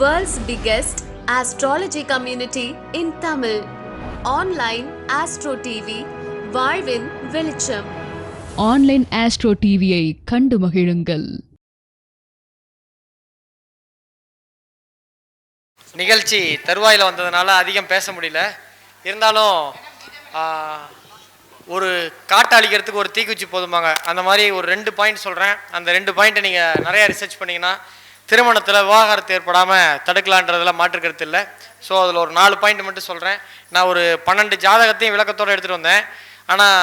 World's biggest astrology community in Tamil. Online Astro TV, வாழ்வின் வெளிச்சம். Online astro டிவியை கண்டு மகிழுங்கள். நிகழ்ச்சி தருவாயில் வந்ததுனால அதிகம் பேச முடியல. இருந்தாலும் ஒரு காட்டை அழிக்கிறதுக்கு ஒரு தீக்குச்சி போதுமாங்க. அந்த மாதிரி ஒரு ரெண்டு பாயிண்ட் சொல்கிறேன் அந்த ரெண்டு பாயிண்ட்டை நீங்கள் நிறைய ரிசர்ச் பண்ணிங்கன்னா திருமணத்தில் விவாகரத்து ஏற்படாமல் தடுக்கலான்றதில் மாற்று கருத்து இல்லை. ஸோ அதில் ஒரு நாலு பாயிண்ட் மட்டும் சொல்கிறேன் நான் ஒரு பன்னெண்டு ஜாதகத்தையும் விளக்கத்தோடு எடுத்துகிட்டு வந்தேன். ஆனால்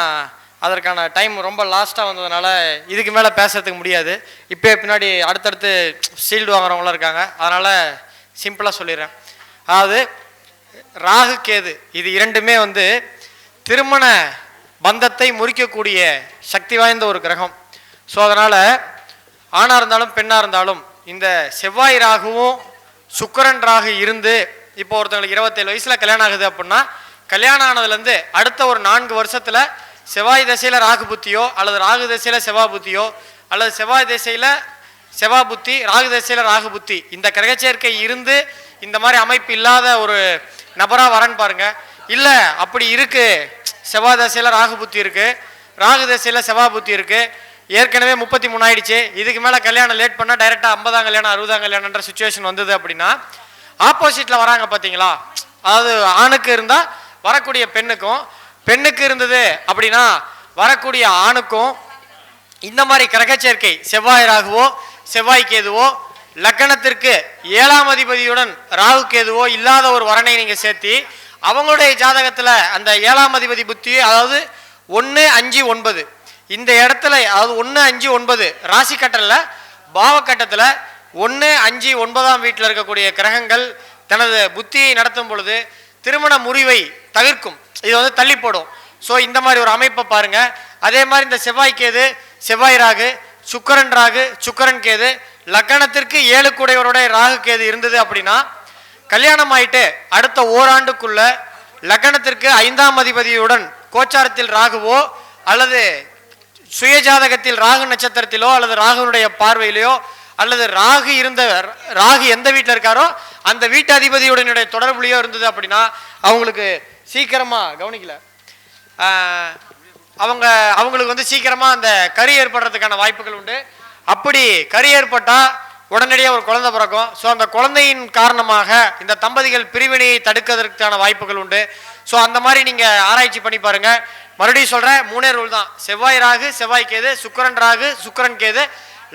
அதற்கான டைம் ரொம்ப லாஸ்ட்டாக வந்ததுனால இதுக்கு மேலே பேசுறதுக்கு முடியாது. இப்போ பின்னாடி அடுத்தடுத்து ஷீல்டு வாங்குறவங்களாம் இருக்காங்க. அதனால் சிம்பிளாக சொல்லிடுறேன். அதாவது ராகு கேது இது இரண்டுமே வந்து திருமண பந்தத்தை முறிக்கக்கூடிய சக்தி வாய்ந்த ஒரு கிரகம். ஸோ அதனால் ஆணாக இருந்தாலும் பெண்ணாக இருந்தாலும் இந்த செவ்வாய் ராகுவும் சுக்கரன் ராகு இருந்து இப்போ ஒருத்தவங்களுக்கு இருபத்தேழு வயசில் கல்யாணம் ஆகுது அப்படின்னா கல்யாணம் ஆனதுலேருந்து அடுத்த ஒரு நான்கு வருஷத்தில் செவ்வாய் திசையில் ராகு புத்தியோ அல்லது ராகு திசையில் செவ்வாய் புத்தியோ அல்லது செவ்வாய் திசையில் செவ்வாய் புத்தி ராகு திசையில் ராகு புத்தி இந்த கிரகச்சேர்க்கை இருந்து இந்த மாதிரி அமைப்பு இல்லாத ஒரு நபராக வரன்னு பாருங்க. இல்லை அப்படி இருக்குது செவ்வாய் திசையில் ராகு புத்தி இருக்குது ராகு திசையில் செவ்வாய் புத்தி இருக்குது ஏற்கனவே முப்பத்தி மூணு ஆயிடுச்சு. இதுக்கு மேலே கல்யாணம் லேட் பண்ணால் டைரெக்டாக ஐம்பதாம் கல்யாணம் அறுபதாம் கல்யாணன்ற சுச்சுவேஷன் வந்தது அப்படின்னா ஆப்போசிட்டில் வராங்க பார்த்தீங்களா அதாவது ஆணுக்கு இருந்தால் வரக்கூடிய பெண்ணுக்கும் பெண்ணுக்கு இருந்தது அப்படின்னா வரக்கூடிய ஆணுக்கும் இந்த மாதிரி கிரகச்சேர்க்கை செவ்வாய் ராகுவோ செவ்வாய் கேதுவோ லக்கணத்திற்கு ஏழாம் அதிபதியுடன் ராகு கேதுவோ இல்லாத ஒரு வரனை நீங்கள் சேர்த்தி அவங்களுடைய ஜாதகத்தில் அந்த ஏழாம் அதிபதி புத்தி அதாவது ஒன்று அஞ்சு ஒன்பது. இந்த இடத்துல அதாவது ஒன்று அஞ்சு ஒன்பது ராசி கட்டத்தில் பாவக்கட்டத்தில் ஒன்று அஞ்சு ஒன்பதாம் வீட்டில் இருக்கக்கூடிய கிரகங்கள் தனது புத்தியை நடத்தும் பொழுது திருமண முறிவை தவிர்க்கும். இது வந்து தள்ளி போடும். ஸோ இந்த மாதிரி ஒரு அமைப்பை பாருங்க. அதே மாதிரி இந்த செவ்வாய் கேது செவ்வாய் ராகு சுக்கரன் ராகு சுக்கரன் கேது லக்கணத்திற்கு ஏழு கூடையவருடைய ராகு கேது இருந்தது அப்படின்னா கல்யாணம் ஆயிட்டு அடுத்த ஓராண்டுக்குள்ள லக்கணத்திற்கு ஐந்தாம் அதிபதியுடன் கோச்சாரத்தில் ராகுவோ அல்லது சுயஜாதகத்தில் ராகு நட்சத்திரத்திலோ அல்லது ராகுனுடைய பார்வையிலையோ அல்லது ராகு இருந்த ராகு எந்த வீட்டில் இருக்காரோ அந்த வீட்டு அதிபதியுடனுடைய தொடர்புலையோ இருந்தது அப்படின்னா அவங்களுக்கு சீக்கிரமாக கவனிக்கல. அவங்க அவங்களுக்கு வந்து சீக்கிரமாக அந்த கரு ஏற்படுறதுக்கான வாய்ப்புகள் உண்டு. அப்படி கரு ஏற்பட்டால் உடனடியாக ஒரு குழந்தை பிறக்கும். ஸோ அந்த குழந்தையின் காரணமாக இந்த தம்பதிகள் பிரிவினையை தடுக்கிறதுக்கான வாய்ப்புகள் உண்டு. ஸோ அந்த மாதிரி நீங்கள் ஆராய்ச்சி பண்ணி பாருங்கள் மறுபடியும் சொல்கிறேன் மூணே ரூல் தான். செவ்வாய் ராகு செவ்வாய் கேது சுக்கிரன் ராகு சுக்கரன் கேது.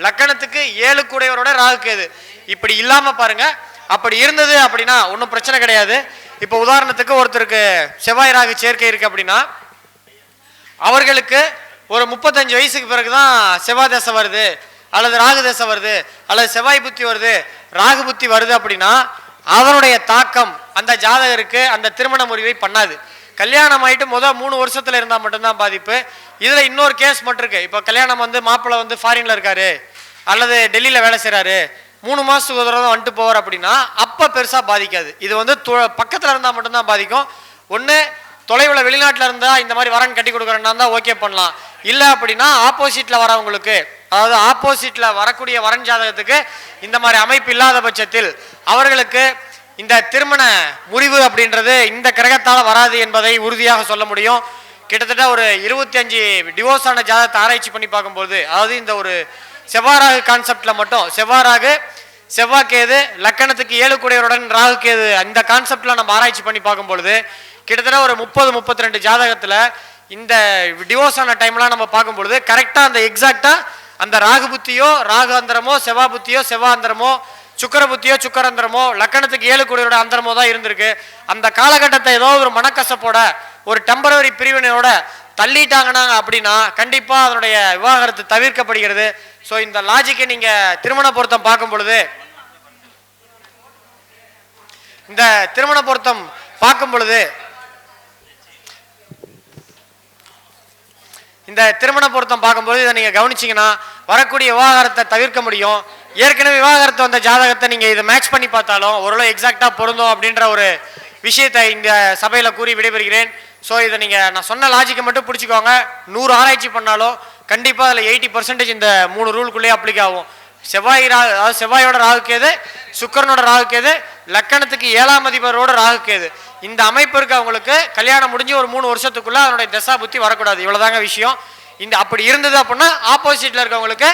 லக்கணத்துக்கு ஏழு கூடையவரோட ராகு கேது. இப்படி இல்லாமல் பாருங்கள் அப்படி இருந்தது அப்படின்னா ஒன்றும் பிரச்சனை கிடையாது. இப்போ உதாரணத்துக்கு ஒருத்தருக்கு செவ்வாய் ராகு சேர்க்கை இருக்குது அப்படின்னா அவர்களுக்கு ஒரு முப்பத்தஞ்சு வயசுக்கு பிறகு தான் செவ்வாய் தசை வருது அல்லது ராகு தசை வருது அல்லது செவ்வாய் புத்தி வருது ராகு புத்தி வருது அப்படின்னா அவருடைய தாக்கம் அந்த ஜாதகருக்கு அந்த திருமண முறிவை பண்ணாது. கல்யாணம் ஆயிட்டு மொதல் மூணு வருஷத்தில் இருந்தால் மட்டும்தான் பாதிப்பு. இதில் இன்னொரு கேஸ் மட்டும் இருக்குது இப்போ கல்யாணம் வந்து மாப்பிள்ளை வந்து ஃபாரினில் இருக்காரு. அல்லது டெல்லியில் வேலை செய்கிறாரு மூணு மாதத்துக்கு ஒரு தடவை வந்துட்டு போவார் அப்படின்னா அப்போ பெருசாக பாதிக்காது. இது வந்து து- பக்கத்தில் இருந்தால் மட்டும்தான் பாதிக்கும். ஒன்று தொலைவில் வெளிநாட்டில் இருந்தால் இந்த மாதிரி வரன் கட்டி கொடுக்குறேன்னா தான் ஓகே பண்ணலாம். இல்லை அப்படின்னா ஆப்போசிட்டில் வரவங்களுக்கு அதாவது ஆப்போசிட்டில் வரக்கூடிய வரன் ஜாதகத்துக்கு இந்த மாதிரி அமைப்பு இல்லாத பட்சத்தில் அவர்களுக்கு இந்த திருமண முறிவு அப்படின்றது இந்த கிரகத்தால் வராது என்பதை உறுதியாக சொல்ல முடியும். கிட்டத்தட்ட ஒரு இருபத்தி அஞ்சு டிவோர்ஸ் ஆன ஜாதகத்தை ஆராய்ச்சி பண்ணி பார்க்கும்போது அதாவது இந்த ஒரு செவ்வாறாகு கான்செப்டில் மட்டும் செவ்வாறாகு செவ்வாய்க்கேது லக்கணத்துக்கு ஏழு குடையருடன் ராகு கேது அந்த கான்செப்டில் நம்ம ஆராய்ச்சி பண்ணி பார்க்கும்பொழுது கிட்டத்தட்ட ஒரு முப்பது முப்பத்தி ரெண்டு ஜாதகத்தில் இந்த டிவோர்ஸ் ஆன டைம்லாம் நம்ம பார்க்கும் பொழுது அந்த எக்ஸாக்டாக அந்த ராகு புத்தியோ ராகு அந்தரமோ செவ்வா புத்தியோ செவ்வாந்தரமோ சுக்கர புத்தியோ சுக்கரந்திரமோ லக்கணத்துக்கு ஏழு கூடியோட அந்தரமோ தான் இருந்திருக்கு. அந்த காலகட்டத்தை ஏதோ ஒரு மனக்கசப்போட ஒரு டெம்பரவரி பிரிவினையோட தள்ளிட்டாங்கன்னா அப்படின்னா கண்டிப்பாக அதனுடைய விவாகரத்து தவிர்க்கப்படுகிறது. ஸோ இந்த லாஜிக்கை நீங்கள் திருமண பொருத்தம் பார்க்கும் பொழுது இந்த திருமண பொருத்தம் பார்க்கும் பொழுது இந்த திருமண பொருத்தம் பார்க்கும்போது இதை நீங்கள் கவனிச்சிங்கன்னா வரக்கூடிய விவாகரத்தை தவிர்க்க முடியும். ஏற்கனவே விவாகரத்து வந்த ஜாதகத்தை நீங்கள் இதை மேட்ச் பண்ணி பார்த்தாலும் ஓரளவு எக்ஸாக்டாக பொருந்தும் அப்படின்ற ஒரு விஷயத்தை இந்த சபையில் கூறி விடைபெறுகிறேன். ஸோ இதை நீங்கள் நான் சொன்ன லாஜிக்கை மட்டும் பிடிச்சிக்கோங்க. நூறு ஆராய்ச்சி பண்ணாலும் கண்டிப்பாக அதில் எயிட்டி பர்சன்டேஜ் இந்த மூணு ரூலுக்குள்ளேயே அப்ளிக் ஆகும். செவ்வாய் ராகு அதாவது செவ்வாயோட ராகுக்கேது சுக்கரனோட ராகுக்கேது லக்கணத்துக்கு ஏழாம் அதிபரோட ராகுக்கேது. இந்த அமைப்பு இருக்கவங்களுக்கு கல்யாணம் முடிஞ்சு ஒரு மூணு வருஷத்துக்குள்ள அதனுடைய தசா புத்தி வரக்கூடாது. இவ்வளோதாங்க விஷயம். இந்த அப்படி இருந்தது அப்படின்னா ஆப்போசிட்டில் இருக்கவங்களுக்கு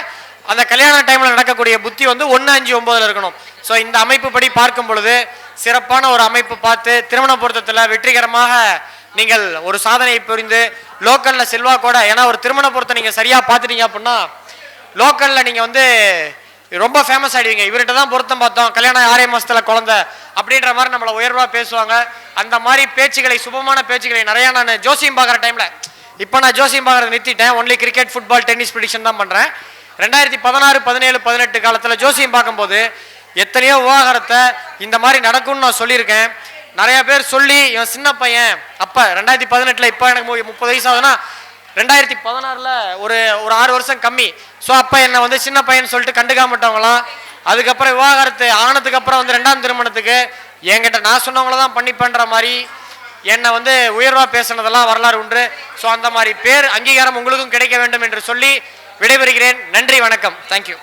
அந்த கல்யாண டைமில் நடக்கக்கூடிய புத்தி வந்து ஒன்று அஞ்சு ஒம்பதில் இருக்கணும். ஸோ இந்த அமைப்பு படி பார்க்கும் பொழுது சிறப்பான ஒரு அமைப்பு பார்த்து திருமண பொருத்தத்தில் வெற்றிகரமாக நீங்கள் ஒரு சாதனை புரிந்து லோக்கலில் செல்வாக்கோட ஏன்னா ஒரு திருமண பொருத்தம் நீங்கள் சரியாக பார்த்துட்டீங்க அப்படின்னா லோக்கலில் நீங்கள் வந்து ரொம்ப ஃபேமஸ் ஆகிடுவீங்க இவர்கிட்ட தான் பொருத்தம் பார்த்தோம். கல்யாணம் ஆறே மாதத்தில் குழந்தை அப்படின்ற மாதிரி நம்மளை உயர்வாக பேசுவாங்க. அந்த மாதிரி பேச்சுகளை சுபமான பேச்சுகளை நிறையா நான் ஜோசியம் பார்க்குற டைமில் இப்போ நான் ஜோசியம் பார்க்குறது நிறுத்திட்டேன். Only cricket football tennis prediction தான் பண்ணுறேன் ரெண்டாயிரத்தி பதினாறு பதினேழு பதினெட்டு காலத்தில் ஜோசியம் பார்க்கும்போது எத்தனையோ விவாகரத்தை இந்த மாதிரி நடக்கும்னு நான் சொல்லியிருக்கேன். நிறைய பேர் சொல்லி இவன் சின்ன பையன் அப்போ ரெண்டாயிரத்தி பதினெட்டில் இப்போ எனக்கு மு- முப்பது வயசு ஆகுதுன்னா ரெண்டாயிரத்தி பதினாறில் ஒரு ஒரு ஆறு வருஷம் கம்மி. ஸோ அப்போ என்னை வந்து சின்ன பையன் சொல்லிட்டு கண்டுக்காமட்டவங்களாம். அதுக்கப்புறம் விவாகரத்து ஆனதுக்கு அப்புறம் வந்து ரெண்டாம் திருமணத்துக்கு என்கிட்ட நான் சொன்னவங்கள தான் பண்ணி பண்ணுற மாதிரி என்னை வந்து உயர்வாக பேசுனதெல்லாம் வரலாறு உண்டு. ஸோ அந்த மாதிரி பேர் அங்கீகாரம் உங்களுக்கும் கிடைக்க வேண்டும் என்று சொல்லி விடைபெறுகிறேன். நன்றி வணக்கம். தேங்க்யூ